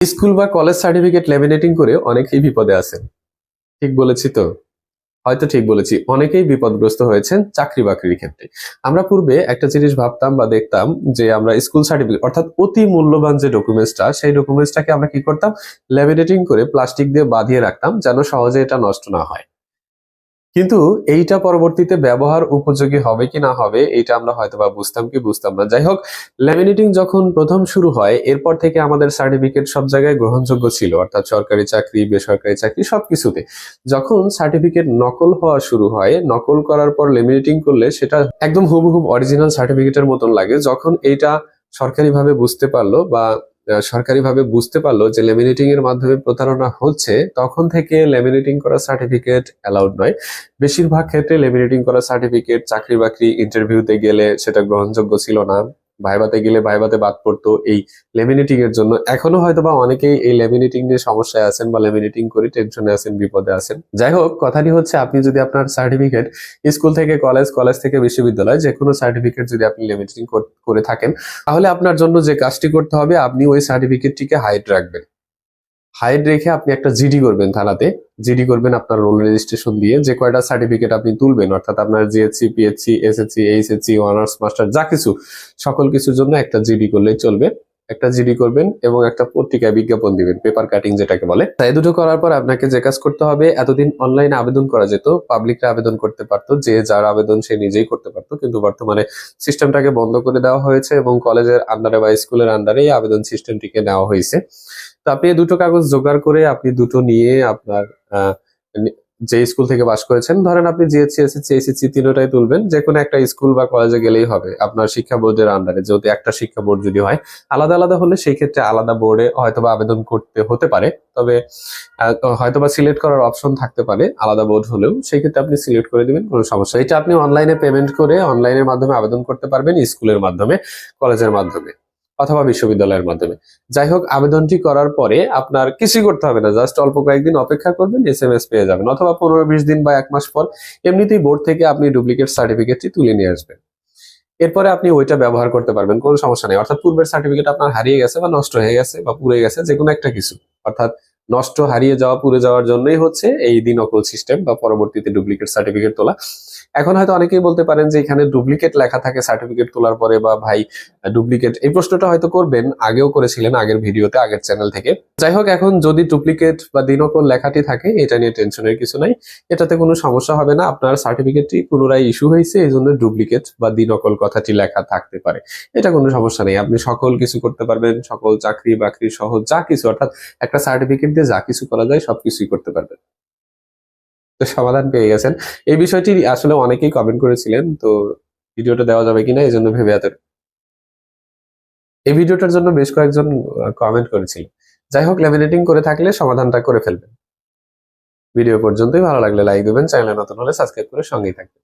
School বা college certificate laminating করে অনেকেই বিপদে আছেন। ঠিক বলেছি তো? হয়তো ঠিক বলেছি। অনেকেই বিপদগ্রস্ত হয়েছেন চাকরি বাকরির ক্ষেত্রে। আমরা পূর্বে একটা জিনিস ভাবতাম বা দেখতাম যে আমরা স্কুল সার্টিফিকেট অর্থাৎ অতি মূল্যবান যে ডকুমেন্টসটা, সেই ডকুমেন্টসটাকে আমরা কি করতাম? ল্যামিনেটিং করে প্লাস্টিক দিয়ে বাঁধিয়ে রাখতাম যেন সহজে এটা নষ্ট না হয়। কিন্তু এইটা পরবর্তীতে ব্যবহার উপযোগী হবে কি না হবে এটা আমরা হয়তো বা বুঝতাম কি বুঝতাম না। যাই হোক ল্যামিনেটিং যখন প্রথম শুরু হয়, এরপর থেকে আমাদের সার্টিফিকেট সব জায়গায় গ্রহণযোগ্য ছিল, অর্থাৎ সরকারি চাকরি, বেসরকারি চাকরি সবকিছুতে যখন সার্টিফিকেট নকল হওয়া শুরু হয়, নকল করার পর লেমিনেটিং করলে সেটা একদম হুবহুব অরিজিনাল সার্টিফিকেটের মতন লাগে। যখন এইটা সরকারিভাবে বুঝতে পারল বা সরকারিভাবে বুঝতে পারল যে লেমিনেটিং এর মাধ্যমে প্রতারণা হচ্ছে, তখন থেকে লেমিনেটিং করা সার্টিফিকেট অ্যালাউড নয়। বেশিরভাগ ক্ষেত্রে লেমিনেটিং করা সার্টিফিকেট চাকরি বাকরি ইন্টারভিউতে গেলে সেটা গ্রহণযোগ্য ছিল না। ভাইবাতে গেলে ভাইবাতে বাদ পড়তো এই লেমিনেটিং এর জন্য। এখনও হয়তো বা অনেকেই এই লেমিনেটিং নিয়ে সমস্যায় আছেন বা লেমিনেটিং করে টেনশনে আছেন, বিপদে আছেন। যাই হোক, কথাটি হচ্ছে আপনি যদি আপনার সার্টিফিকেট স্কুল থেকে কলেজ কলেজ থেকে বিশ্ববিদ্যালয় যে কোনো সার্টিফিকেট যদি আপনি লেমিনেটিং করে থাকেন, তাহলে আপনার জন্য যে কাজটি করতে হবে, আপনি ওই সার্টিফিকেটটিকে হাইট রাখবেন। হাইড রেখে আপনি একটা জিডি করবেন থানাতে জিডি করবেন আপনার রোল রেজিস্ট্রেশন দিয়ে। যে কয়টা সার্টিফিকেট আপনি তুলবেন, অর্থাৎ আপনার JSC PSC SSC HSC honours master যা কিছু, সকল কিছুর জন্য একটা জিডি করলেই চলবে। একটা জিডি করবেন এবং একটা পত্রিকায় বিজ্ঞাপন দিবেন পেপার কাটিং যেটাকে বলে। তাই দুটো করার পর আপনাকে যে কাজ করতে হবে, এতদিন অনলাইনে আবেদন করা যেত পাবলিকরা আবেদন করতে পারতো, যে যার আবেদন সে নিজেই করতে পারতো, কিন্তু বর্তমানে সিস্টেমটাকে বন্ধ করে দেওয়া হয়েছে এবং কলেজের আন্ডারে বা স্কুলের আন্ডারে এই আবেদন সিস্টেমটিকে নেওয়া হয়েছে। তো আপনি দুটো কাগজ জোগাড় করে, আপনি দুটো নিয়ে আপনার যে স্কুল থেকে পাশ করেছেন, ধরেন আপনি জিএসসি এসএসসি এইচএসসি তিনটাই তুলবেন যে কোনো একটা স্কুল বা কলেজে গেলেই হবে আপনার শিক্ষা বোর্ডের আন্ডারে যেহেতু একটা শিক্ষা বোর্ড যদি হয়, আলাদা আলাদা হলে সেই ক্ষেত্রে আলাদা বোর্ডে হয়তোবা আবেদন করতে হতে পারে। তবে হয়তোবা সিলেক্ট করার অপশন থাকতে পারে, আলাদা বোর্ড হলেও। সেই ক্ষেত্রে আপনি সিলেক্ট করে দিবেন, কোনো সমস্যা এটা আপনি অনলাইনে পেমেন্ট করে অনলাইনের মাধ্যমে আবেদন করতে পারবেন, স্কুলের মাধ্যমে কলেজের মাধ্যমে। অথবা বিশ্ববিদ্যালয়ের মাধ্যমে। যাই হোক, আবেদনটি করার পরে আপনার কিছুই করতে হবে না। জাস্ট অল্প কয়েকদিন অপেক্ষা করবেন, এস এম এস পেয়ে যাবেন। অথবা পনেরো বিশ দিন বা এক মাস পর এমনিতেই বোর্ড থেকে আপনি ডুপ্লিকেট সার্টিফিকেটটি তুলে নিয়ে আসবেন। এরপরে আপনি ওইটা ব্যবহার করতে পারবেন, কোনো সমস্যা নেই। অর্থাৎ পূর্বের সার্টিফিকেট আপনার হারিয়ে গেছে বা নষ্ট হয়ে গেছে বা পুড়ে গেছে যে কোনো একটা কিছু। অর্থাৎ নষ্ট হারিয়ে যাওয়া, পুড়ে যাওয়ার জন্যই হচ্ছে এই দিনকল সিস্টেম বা পরবর্তীতে ডুপ্লিকেট সার্টিফিকেট তোলা। এখন হয়তো অনেকেই বলতে পারেন যে এখানে ডুপ্লিকেট লেখা থাকে সার্টিফিকেট তোলার পরে বা ভাই ডুপ্লিকেট এই প্রশ্নটা হয়তো করবেন, আগেও করেছিলেন আগের ভিডিওতে, আগের চ্যানেল থেকে। যাই হোক, এখন যদি ডুপ্লিকেট বা দিনকল লেখাটি থাকে, এটা নিয়ে টেনশনের কিছু নাই। এটাতে কোনো সমস্যা হবে না, আপনার সার্টিফিকেটটি পুনরায় ইস্যু হয়েছে এই জন্য ডুপ্লিকেট বা দিনকল কথাটি লেখা থাকতে পারে। এটা কোনো সমস্যা নেই, আপনি সকল কিছু করতে পারবেন, সকল চাকরি বাকরি সহ যা কিছু, অর্থাৎ একটা সার্টিফিকেট দিয়ে যা কিছু করা যায় সবকিছুই করতে পারবেন। তো সমাধান পেয়ে গেছেন। এই বিষয়টি আসলে অনেকেই কমেন্ট করেছিলেন, তো ভিডিওটা দেওয়া যাবে কিনা এই জন্য ভেবে এত এই ভিডিওটার জন্য বেশ কয়েকজন কমেন্ট করেছিল। যাই হোক ল্যামিনেটিং করে থাকলে সমাধানটা করে ফেলবেন। ভিডিও পর্যন্তই ভালো লাগলে লাইক দেবেন চ্যানেলে নতুন হলে সাবস্ক্রাইব করে সঙ্গেই থাকবেন।